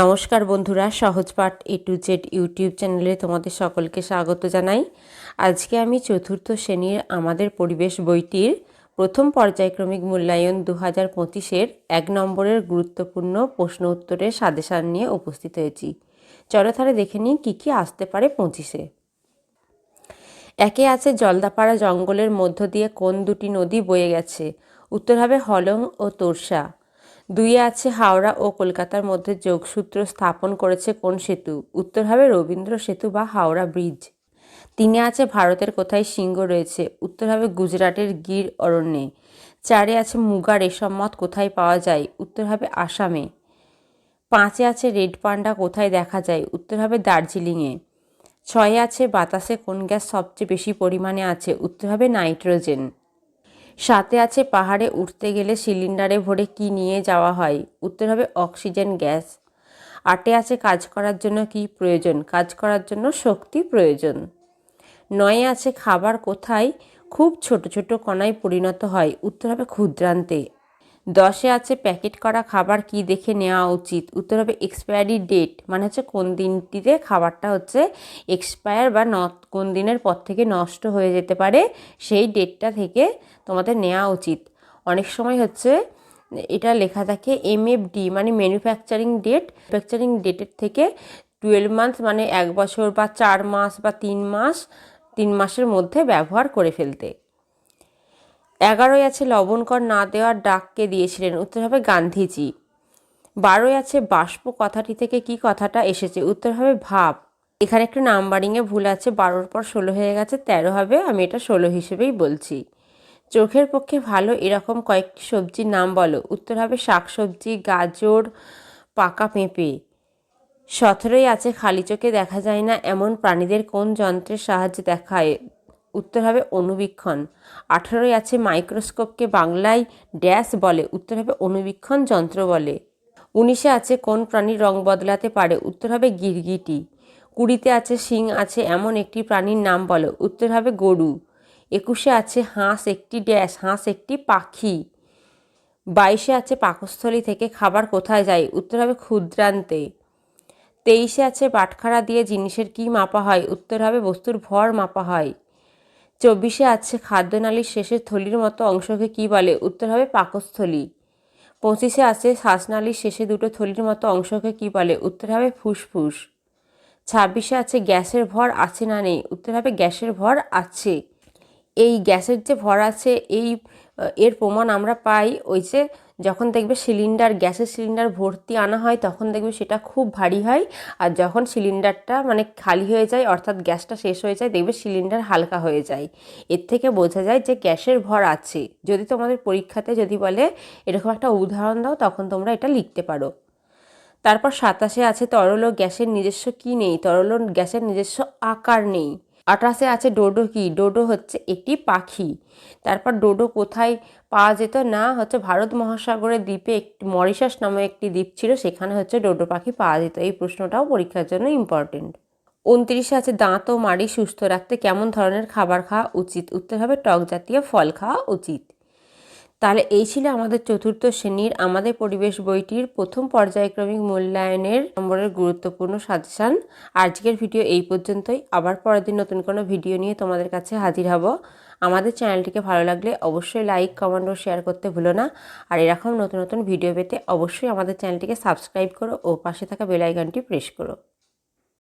নমস্কার বন্ধুরা Sahajpath A to Z YouTube চ্যানেলে তোমাদের সকলকে স্বাগত জানাই। আজকে আমি চতুর্থ শ্রেণির আমাদের পরিবেশ বইটির প্রথম পর্যায়ক্রমিক মূল্যায়ন দু হাজার পঁচিশের এক নম্বরের গুরুত্বপূর্ণ প্রশ্ন উত্তরের সাজেশান নিয়ে উপস্থিত হয়েছি। তাহলে দেখে নিই কী কী আসতে পারে পঁচিশে। একে আছে জলদাপাড়া জঙ্গলের মধ্য দিয়ে কোন দুটি নদী বয়ে গেছে? উত্তর হবে হলং ও তোরসা। দুইয়ে আছে হাওড়া ও কলকাতার মধ্যে যোগসূত্র স্থাপন করেছে কোন সেতু? উত্তর হবে রবীন্দ্র সেতু বা হাওড়া ব্রিজ। তিনে আছে ভারতের কোথায় সিংহ রয়েছে? উত্তর হবে গুজরাটের গির অরণ্যে। চারে আছে মুগা রেশম মত কোথায় পাওয়া যায়? উত্তর হবে আসামে। পাঁচে আছে রেড পান্ডা কোথায় দেখা যায়? উত্তর হবে দার্জিলিংয়ে। ছয়ে আছে বাতাসে কোন গ্যাস সবচেয়ে বেশি পরিমাণে আছে? উত্তর হবে নাইট্রোজেন। সাথে আছে পাহাড়ে উঠতে গেলে সিলিন্ডারে ভরে কি নিয়ে যাওয়া হয়? উত্তর হবে অক্সিজেন, গ্যাস। আটে আছে কাজ করার জন্য কি প্রয়োজন? কাজ করার জন্য শক্তি প্রয়োজন। নয় আছে খাবার কোথায়? খুব ছোট ছোট কণায় পরিণত হয়। উত্তর হবে ক্ষুদ্রান্তে। দশে আছে প্যাকেট করা খাবার কি দেখে নেওয়া উচিত? উত্তর হবে এক্সপায়ারি ডেট মানে হচ্ছে কোন দিনটিতে খাবারটা হচ্ছে এক্সপায়ার বা ন, কোন দিনের পর থেকে নষ্ট হয়ে যেতে পারে, সেই ডেটটা থেকে তোমাদের নেওয়া উচিত। অনেক সময় হচ্ছে এটা লেখা থাকে এমএফডি মানে ম্যানুফ্যাকচারিং ডেট ম্যানুফ্যাকচারিং ডেটের থেকে টুয়েলভ মান্থ মানে এক বছর বা চার মাস বা তিন মাস, তিন মাসের মধ্যে ব্যবহার করে ফেলতে। এগারোই আছে লবণকর না দেওয়ার ডাককে দিয়েছিলেন, উত্তর হবে গান্ধীজি। বারোই আছে বাষ্প কথাটি থেকে কি কথাটা এসেছে, উত্তর হবে ভাব। এখানে একটু নাম্বারিংয়ে ভুল আছে, বারোর পর ষোলো হয়ে গেছে, তেরো হবে, আমি এটা ষোলো হিসেবেই বলছি। চোখের পক্ষে ভালো এরকম কয়েকটি সবজির নাম বলো, উত্তর হবে শাকসবজি, গাজর, পাকা পেঁপে। সতেরোই আছে খালি চোখে দেখা যায় না, এমন প্রাণীদের কোন যন্ত্রের সাহায্যে দেখায়? উত্তর হবে অনুবীক্ষণ আঠেরোই আছে মাইক্রোস্কোপকে বাংলায় ড্যাশ বলে, উত্তর হবে অনুবীক্ষণ যন্ত্র বলে। উনিশে আছে কোন প্রাণীর রং বদলাতে পারে, উত্তর হবে গিরগিটি। কুড়িতে আছে শিং আছে এমন একটি প্রাণীর নাম বলো, উত্তর হবে গরু। একুশে আছে হাঁস একটি ড্যাশ, হাঁস একটি পাখি। বাইশে আছে পাকস্থলী থেকে খাবার কোথায় যায়, উত্তর হবে ক্ষুদ্রান্তে। তেইশে আছে বাটখারা দিয়ে জিনিসের কি মাপা হয়, উত্তর হবে বস্তুর ভর মাপা হয়। চব্বিশে আছে খাদ্যনালীর শেষের থলির মতো অংশকে কি বলে? উত্তর হবে পাকস্থলী। পঁচিশে আছে শ্বাসনালীর শেষে দুটো থলির মতো অংশকে কি বলে? উত্তর হবে ফুসফুস। ছাব্বিশে আছে গ্যাসের ভর আছে না নেই? উত্তর হবে গ্যাসের ভর আছে। এই গ্যাসের যে ভর আছে, এই এর প্রমাণ আমরা পাই ওই যে যখন দেখবে সিলিন্ডার, গ্যাসের সিলিন্ডার ভর্তি আনা হয় তখন দেখবে সেটা খুব ভারী হয়। আর যখন সিলিন্ডারটা মানে খালি হয়ে যায়, অর্থাৎ গ্যাসটা শেষ হয়ে যায়, দেখবে সিলিন্ডার হালকা হয়ে যায়। এর থেকে বোঝা যায় যে গ্যাসের ভর আছে। যদি তোমাদের পরীক্ষাতে যদি বলে এরকম একটা উদাহরণ দাও, তখন তোমরা এটা লিখতে পারো। তারপর সাতাশে আছে তরল ও গ্যাসের নিজস্ব কী নেই? তরল ও গ্যাসের নিজস্ব আকার নেই। আঠাশে আছে ডোডো কি? ডোডো হচ্ছে একটি পাখি। তারপর ডোডো কোথায় পাওয়া যেত? না, হচ্ছে ভারত মহাসাগরের দ্বীপে একটি মরিশাস নামে একটি দ্বীপ ছিল, সেখানে হচ্ছে ডোডো পাখি পাওয়া যেত। এই প্রশ্নটাও পরীক্ষার জন্য ইম্পর্টেন্ট উনত্রিশে আছে দাঁত ও মাড়ি সুস্থ রাখতে কেমন ধরনের খাবার খাওয়া উচিত? উত্তর হবে টক জাতীয় ফল খাওয়া উচিত। তাহলে এই ছিল আমাদের চতুর্থ শ্রেণির আমাদের পরিবেশ বইটির প্রথম পর্যায়ক্রমিক মূল্যায়নের নম্বরের গুরুত্বপূর্ণ সাজেশান। আজকের ভিডিও এই পর্যন্তই। আবার পরের দিন নতুন কোনো ভিডিও নিয়ে তোমাদের কাছে হাজির হব। আমাদের চ্যানেলটিকে ভালো লাগলে অবশ্যই লাইক, কমেন্ট ও শেয়ার করতে ভুলো না। আর এরকম নতুন নতুন ভিডিও পেতে অবশ্যই আমাদের চ্যানেলটিকে সাবস্ক্রাইব করো ও পাশে থাকা বেল আইকনটি প্রেস করো।